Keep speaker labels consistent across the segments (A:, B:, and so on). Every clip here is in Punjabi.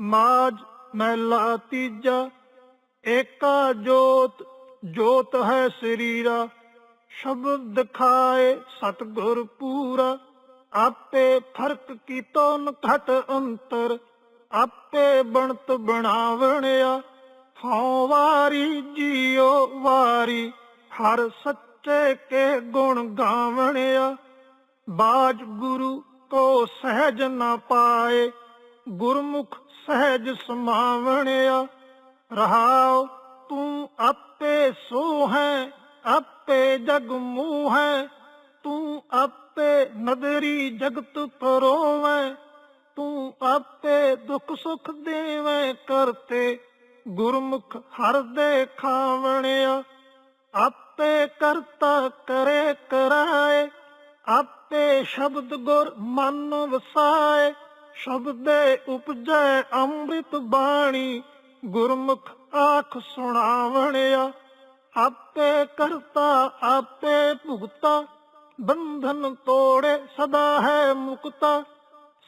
A: ਮਾਜ ਮਹਿਲਾ ਤੀਜਾ, ਏਕਾ ਜੋਤ ਜੋਤ ਹੈ ਸਰੀਰਾ। ਸ਼ਬਦ ਦਿਖਾਏ ਸਤਗੁਰ ਪੂਰਾ। ਆਪੇ ਫ਼ਰਕ ਕੀਤੋ ਨ ਅੰਤਰ। ਆਪੇ ਬਣਤ ਬਣਾਵਣਿਆ। ਹਉ ਵਾਰੀ ਜੀਉ ਵਾਰੀ। ਹਰ ਸੱਚੇ ਕੇ ਗੁਣ ਗਾਵਣਿਆ। ਬਾਜ ਗੁਰੂ ਕੋ ਸਹਿਜ ਨਾ ਪਾਏ। ਗੁਰਮੁਖ ਸਹਿਜ ਸਮਾਵਣਿਆ, ਰਹਾਉ ਤੂੰ ਆਪੇ ਸੋ ਹੈ ਆਪੇ ਜਗ ਮੂਹ ਹੈ ਤੂੰ ਆਪੇ ਨਦਰੀ ਜਗਤ ਪਰੋਵੈ ਤੂੰ ਆਪੇ ਦੁੱਖ ਸੁਖ ਦੇਵੈ ਕਰਤੇ ਗੁਰਮੁਖ ਹਰ ਦੇ ਖਾਵਣਿਆ। ਆਪੇ ਕਰਤਾ ਕਰੇ ਕਰਾਏ, ਆਪੇ ਸ਼ਬਦ ਗੁਰ ਮਨ ਵਸਾਏ ਸ਼ਬਦੇ ਉਪਜੈ ਅੰਮ੍ਰਿਤ ਬਾਣੀ, ਗੁਰਮੁਖ ਆਖ ਸੁਣਾਵਣਿਆ। ਆਪੇ ਕਰਤਾ, ਆਪੇ ਭੁਗਤਾ, ਬੰਧਨ ਤੋੜੇ ਸਦਾ ਹੈ ਮੁਕਤਾ।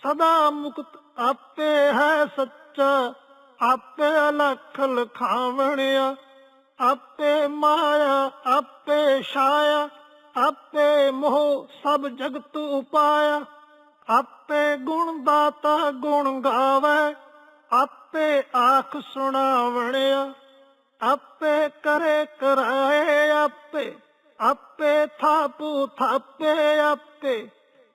A: ਸਦਾ ਮੁਕਤ ਆਪੇ ਹੈ ਸੱਚਾ, ਆਪੇ ਅਲਖ ਲਖਾਵਣਿਆ। ਆਪੇ ਮਾਇਆ, ਆਪੇ ਛਾਇਆ, ਆਪੇ ਮੋਹ ਸਭ ਜਗਤ ਉਪਾਇਆ। ਆਪੇ ਗੁਣ ਦਾਤਾ ਗੁਣ ਗਾਵੇ, ਆਪੇ ਆਖ ਸੁਣਾਵਣਿਆ, ਆਪੇ ਕਰੇ ਕਰਾਏ ਆਪੇ ਆਪੇ ਥਾਪੂ ਥਾਪੇ ਆਪੇ,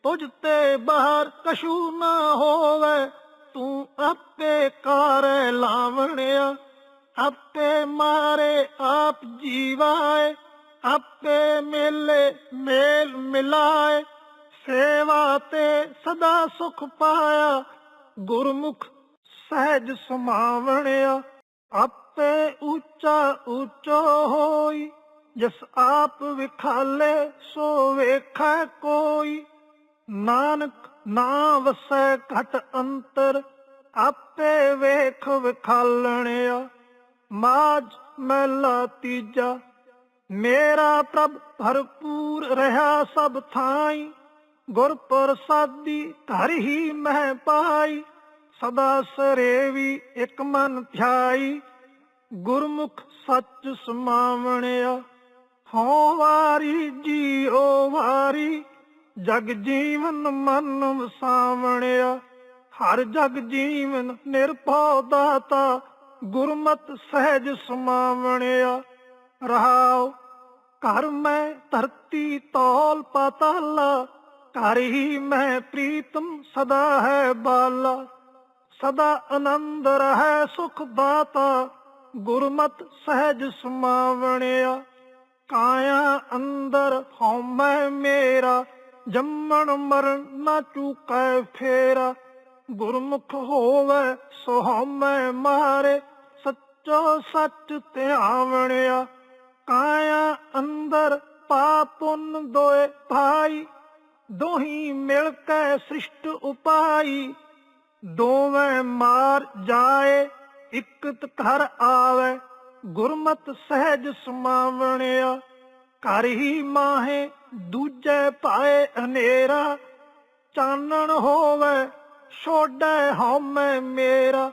A: ਤੁਝ ਤੇ ਬਾਹਰ ਕਸ਼ੂ ਨਾ ਹੋਵੇ, ਤੂੰ ਆਪੇ ਕਰ ਲਾਵਣਿਆ, ਆਪੇ ਮਾਰੇ ਆਪ ਜੀਵਾਏ, ਆਪੇ ਮੇਲੇ ਮੇਲ ਮਿਲਾਏ ਸੇਵਾ ਤੇ ਸਦਾ ਸੁਖ ਪਾਇਆ, ਗੁਰਮੁਖ ਸਹਿਜ ਸਮਾਵਣਿਆ, ਆਪੇ ਉੱਚਾ ਉੱਚੋ ਹੋਈ, ਜਿਸ ਆਪ ਵਿਖਾਲੇ ਸੋ ਵੇਖੈ ਕੋਈ। ਨਾਨਕ ਨਾ ਵਸੈ ਘਟ ਅੰਤਰ, ਆਪੇ ਵੇਖ ਵਿਖਾਲਣਿਆ। ਮਾਜ ਮਹਿਲਾ ਤੀਜਾ, ਮੇਰਾ ਪ੍ਰਭ ਭਰਪੂਰ ਰਹਾ ਸਭ ਥਾਈ। ਗੁਰ ਪ੍ਰਸਾਦੀ ਘਰ ਹੀ ਮਹਿ ਪਾਈ, ਸਦਾ ਸਰੇਵੀ ਇਕ ਮਨ ਧਿਆਈ ਗੁਰਮੁਖ ਸੱਚ ਸਮਾਵਣਿਆ, ਹਉ ਵਾਰੀ ਜੀਉ ਵਾਰੀ, ਜਗ ਜੀਵਨ ਮਨ ਵਸਾਵਣਿਆ। ਹਰ ਜਗ ਜੀਵਨ ਨਿਰਭਉ ਦਾਤਾ, ਗੁਰਮਤ ਸਹਿਜ ਸਮਾਵਣਿਆ। ਰਹਾਉ, ਘਰ ਮੈਂ ਧਰਤੀ ਤੌਲ ਪਾਤਾਲਾ ਘਰ ਹੀ ਮੈਂ ਪ੍ਰੀਤਮ ਸਦਾ ਹੈ ਬਾਲਾ, ਸਦਾ ਆਨੰਦ ਰਹਿ ਸੁਖ ਦਾਤਾ, ਗੁਰਮਤ ਸਹਿਜ ਸਮਾਵਣਿਆ। ਕਾਇਆ ਅੰਦਰ ਹਉਮੈ ਮੇਰਾ, ਜੰਮਣ ਮਰਨ ਨਾ ਚੁਕੈ ਫੇਰਾ। ਗੁਰਮੁਖ ਹੋਵੇ ਸੋ ਹਉਮੈ ਮਾਰੇ, ਸੱਚੋ ਸੱਚ ਧਿਆਵਣਿਆ। ਕਾਇਆ ਅੰਦਰ ਪਾਪੁਨ ਦੋਏ ਭਾਈ ਦੋਹੀ ਮਿਲ ਕੇ ਸ੍ਰਿਸ਼ਟ ਉਪਾਈ। ਦੋਵੇਂ ਮਾਰ ਜਾਏ, ਇਕਤ ਘਰ ਆਵੇ। ਗੁਰਮਤ ਸਹਿਜ ਸਮਾਵਣਿਆ, ਘਰ ਹੀ ਮਾਹੇ ਦੂਜੇ ਪਾਏ ਹਨੇਰਾ। ਚਾਨਣ ਹੋਵੇ ਛੋੜੈ ਹਉਮੈ ਮੇਰਾ।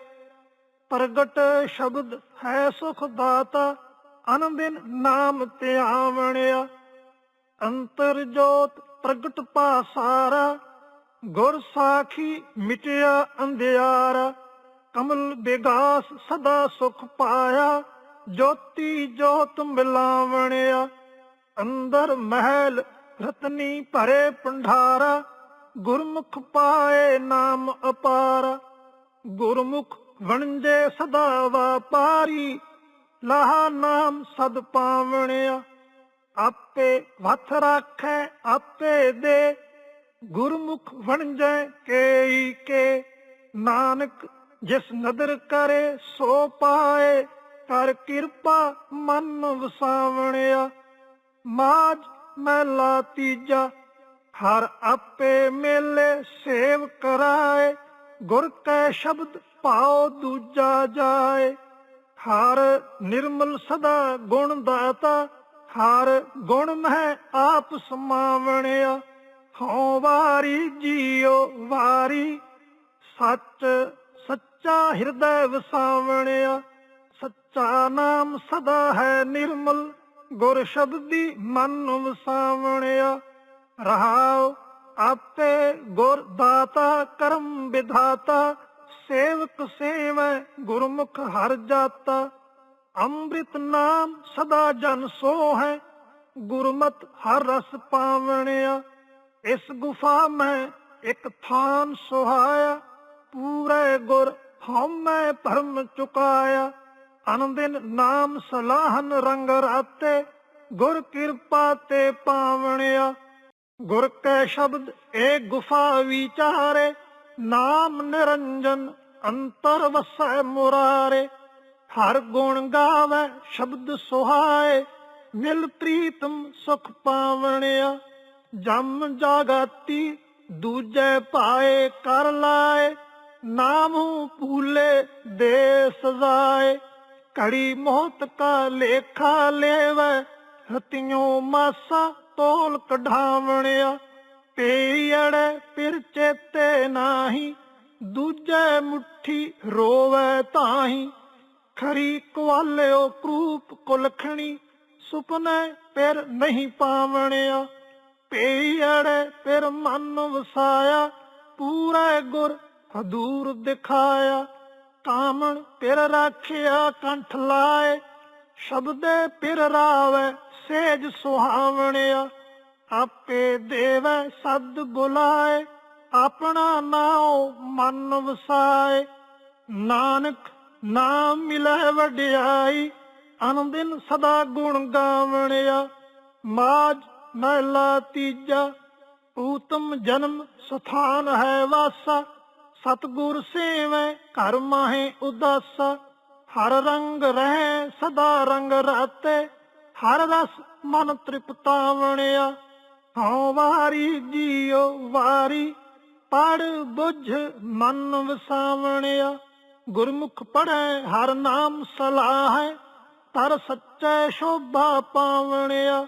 A: ਪ੍ਰਗਟ ਸ਼ਬਦ ਹੈ ਸੁਖ ਦਾਤਾ, ਅਨੰਦਿਨ ਨਾਮ ਧਿਆਵਣਿਆ। ਅੰਤਰ ਜੋਤ ਪ੍ਰਗਟ ਪਾਸਾਰਾ ਗੁਰ ਸਾਖੀ ਮਿਟਿਆ ਅੰਧਿਆਰਾ। ਕਮਲ ਬਿਗਾਸ ਸਦਾ ਸੁਖ ਪਾਇਆ, ਜੋਤੀ ਜੋਤ ਮਿਲਾਵਣਿਆ। ਅੰਦਰ ਮਹਿਲ ਰਤਨੀ ਭਰੇ ਪੰਢਾਰਾ ਗੁਰਮੁਖ ਪਾਏ ਨਾਮ ਅਪਾਰ। ਗੁਰਮੁਖ ਵਣਜੇ ਸਦਾ ਵਾਪਾਰੀ, ਲਾਹਾ ਨਾਮ ਸਦ ਪਾਵਣਿਆ। ਆਪੇ ਵਥ ਰਾਖੈ, ਆਪੇ ਦੇ ਗੁਰਮੁਖ ਵਣਜੈ ਕੇਈ ਕੇ। ਨਾਨਕ ਜਿਸ ਨਦਰ ਕਰੇ, ਸੋ ਪਾਏ। ਕਰ ਕਿਰਪਾ ਮਨ ਵਸਾਵਣਿਆ। ਮਾਜ ਮਹਿਲਾ ਤੀਜਾ, ਹਰ ਆਪੇ ਮੇਲੇ ਸੇਵ ਕਰਾਏ। ਗੁਰ ਕੈ ਸ਼ਬਦ ਪਾਉ ਦੂਜਾ ਜਾਏ। ਹਰ ਨਿਰਮਲ ਸਦਾ ਗੁਣ ਦਾਤਾ ਹਰ ਗੁਣ ਮਹਿ ਆਪ ਸਮਾਵਣਿਆ, ਹਉ ਵਾਰੀ ਜੀਉ ਵਾਰੀ। ਸੱਚ ਸੱਚਾ ਹਿਰਦੈ ਵਸਾਵਣਿਆ, ਸੱਚਾ ਨਾਮ ਸਦਾ ਹੈ ਨਿਰਮਲ। ਗੁਰ ਸ਼ਬਦੀ ਮਨ ਵਸਾਵਣਿਆ, ਰਹਾਉ ਆਪੇ ਗੁਰ ਦਾਤਾ, ਕਰਮ ਵਿਧਾਤਾ। ਸੇਵਕ ਸੇਵੈ ਗੁਰਮੁਖ ਹਰ ਜਾਤਾ। ਅੰਮ੍ਰਿਤ ਨਾਮ ਸਦਾ ਜਨ ਸੋ ਹੈ, ਗੁਰਮਤ ਹਰ ਰਸ ਪਾਵਣਿਆ। ਇਸ ਗੁਫਾ ਮੈਂ ਇੱਕ ਥਾਨ ਸੁਹਾਇਆ, ਪੂਰੇ ਗੁਰ ਹਉਮੈ ਭਰਮ ਚੁਕਾਇਆ। ਅਨੰਦਿਨ ਨਾਮ ਸਲਾਹਨ ਰੰਗ ਰਾਤੇ, ਗੁਰ ਕਿਰਪਾ ਤੇ ਪਾਵਣਿਆ। ਗੁਰ ਕੈ ਸ਼ਬਦ ਏ ਗੁਫਾ ਵਿਚਾਰੇ, ਨਾਮ ਨਿਰੰਜਨ ਅੰਤਰ ਵਸੈ ਮੁਰਾਰੇ। ਹਰ ਗੁਣ ਗਾਵੇ, ਸ਼ਬਦ ਸੁਹਾਏ ਮਿਲ ਪ੍ਰੀਤਮ ਸੁਖ ਪਾਵਣਿਆ। ਜਮ ਜਾਗਾਤੀ, ਦੂਜੇ ਪਾਏ ਕਰ ਲਾਏ, ਨਾਮੂ ਭੂਲੇ ਦੇ ਸਜ਼ਾਏ ਕੜੀ ਮੋਹਤ ਕਾ ਲੇਖਾ ਲੈਵੇ, ਰਤਿਓ ਮਾਸਾ ਤੋਲ ਕਢਾਵਣਿਆ। ਪੇੜੈ ਫਿਰ ਚੇਤੇ ਨਾਹੀ, ਦੂਜੇ ਮੁੱਠੀ ਰੋਵੇ ਤਾਹੀ। ਖਰੀ ਕਵਾਲਿਓ ਕਰੂਪ ਕੁਲਖਣੀ, ਸੁਪਨੇ ਫਿਰ ਨਹੀਂ ਪਾਵਣਿਆ। ਪੇੜੈ ਫਿਰ ਮਨ ਵਸਾਇਆ, ਪੂਰੇ ਗੁਰ ਹਦੂਰ ਦਿਖਾਇਆ। ਕਾਮਣ ਫਿਰ ਰਾਖਿਆ ਕੰਠ ਲਾਏ, ਸ਼ਬਦੇ ਫਿਰ ਰਾਵੇ ਸੇਜ ਸੁਹਾਵਣਿਆ। ਆਪੇ ਦੇਵੈ ਸਦ ਬੁਲਾਏ, ਆਪਣਾ ਨਾਉ ਮਨ ਵਸਾਏ। ਨਾਨਕ ਨਾਮ ਮਿਲੇ ਵਡਿਆਈ, ਅਨੰਦਿਨ ਸਦਾ ਗੁਣ ਗਾਵਣਿਆ। ਮਾਜ ਮਹਿਲਾ ਤੀਜਾ, ਊਤਮ ਜਨਮ ਸਥਾਨ ਹੈ ਵਾਸਾ। ਸਤਗੁਰ ਸੇਵੈ, ਘਰ ਮਾਹੇ ਉਦਾਸਾ। ਹਰ ਰੰਗ ਰਹਿ, ਸਦਾ ਰੰਗ ਰਾਤੇ। ਹਰ ਰਸ ਮਨ ਤ੍ਰਿਪਤਾਵਣਿਆ ਹਉ ਵਾਰੀ ਜੀਉ ਵਾਰੀ, ਪੜ ਬੁੱਝ ਮਨ ਵਸਾਵਣਿਆ। ਗੁਰਮੁਖ ਪੜੈ ਹਰ ਨਾਮ ਸਲਾਹੈ, ਤਰ ਸੱਚੈ ਸ਼ੋਭਾ ਪਾਵਣਿਆ।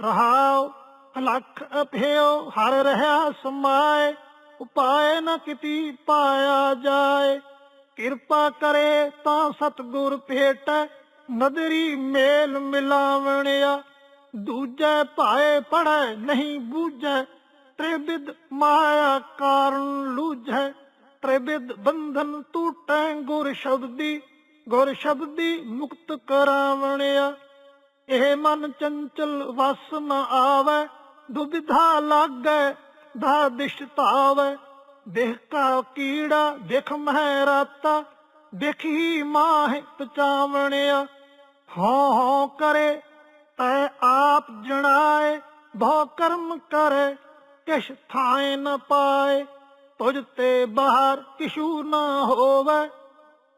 A: ਰਹਾਉ, ਲਖ ਅਭਿਓ ਹਰ ਰਹਾ ਸਮਾਏ, ਉਪਾਏ ਨ ਕਿਤੀ ਪਾਇਆ ਜਾਏ। ਕਿਰਪਾ ਕਰੇ ਤਾਂ ਸਤਗੁਰ ਭੇਟੈ, ਨਦਰੀ ਮੇਲ ਮਿਲਾਵਣਿਆ। ਦੂਜੈ ਭਾਏ ਪੜੈ ਨਹੀਂ ਬੂਝੈ ਤ੍ਰਿਬਿਦ ਮਾਇਆ ਕਾਰਨ ਲੂਝੈ। ਤ੍ਰਿਬਿਦ ਬੰਧਨ ਟੂਟੈ ਗੁਰ ਸ਼ਬਦੀ ਗੁਰ ਸ਼ਬਦੀ ਮੁਕਤ ਕਰਾਵਣਿਆ। ਇਹ ਮਨ ਚੰਚਲ ਵਸ ਨ ਆਵੈ, ਦੁਬਿਧਾ ਲਾਗੈ ਦਾ ਦਿਸ਼ ਦੇਖ ਕਾ ਕੀੜਾ, ਦੇਖ ਮਹਿ ਰਾਤਾ ਦੇਖੀ ਮਾਹ ਪਚਾਵਣਿਆ। ਹਉ ਹਉ ਕਰੇ, ਤੈ ਆਪ ਜਣਾਏ, ਬਹੁ ਕਰਮ ਕਰੇ, ਕਿਛ ਥਾਏ ਨ ਪਾਏ। ਤੁਝ ਤੇ ਬਾਹਰ ਕਿਛੂ ਨਾ ਹੋਵੇ।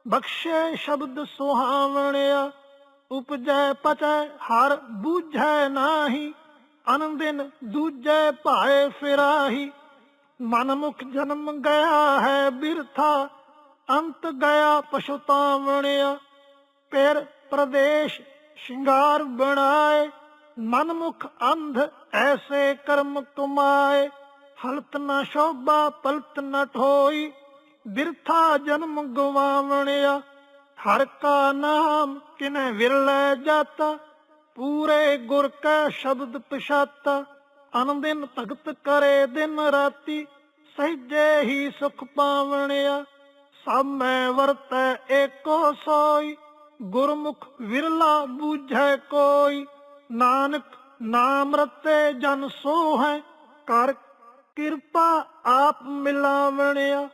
A: ਬਖਸ਼ੇ ਸ਼ਬਦ ਸੁਹਾਵਣਿਆ, ਉਪਜੈ ਪਚੈ ਹਰ ਬੂਝੈ ਨਾਹੀ, ਅਨੰਦਿਨ ਦੂਜੈ ਭਾਏ ਫਿਰਾਹੀ। ਮਨਮੁਖ ਜਨਮ ਗਿਆ ਹੈ ਬਿਰਥਾ, ਅੰਤ ਗਿਆ ਪਛਤਾਵਣਿਆ। ਪੇਰ ਪ੍ਰਦੇਸ਼ ਸ਼ਿੰਗਾਰ ਬਣਾਏ ਮਨ ਮੁਖ ਅੰਧ ਐਸੇ ਕਰਮ ਕਮਾਏ। ਹਲਤ ਨਾ ਸ਼ੋਭਾ, ਪਲਤ ਨਾ ਠੋਈ, ਬਿਰਥਾ ਜਨਮ ਗਵਾਵਣਿਆ। ਹਰ ਕਾ ਨਾਮ ਕਿਨੇ ਵਿਰਲੇ ਜਾਤਾ, ਪੂਰੇ ਗੁਰ ਕੈ ਸ਼ਬਦ ਪਛਾਤਾ। ਅਨੰਦਿਨ ਭਗਤ ਕਰੇ ਦਿਨ ਰਾਤੀ, ਸਹਿਜੇ ਹੀ ਸੁਖ ਪਾਵਣਿਆ। ਸਭ ਮੈਂ ਵਰਤੈ ਏਕੋ ਸੋਈ, ਗੁਰਮੁਖ ਵਿਰਲਾ ਬੂਝੈ ਕੋਈ। ਨਾਨਕ ਨਾਮ ਰਤੇ ਜਨ ਸੋ ਹੈ ਕਰ ਕਿਰਪਾ ਆਪ ਮਿਲਾਵਣਿਆ।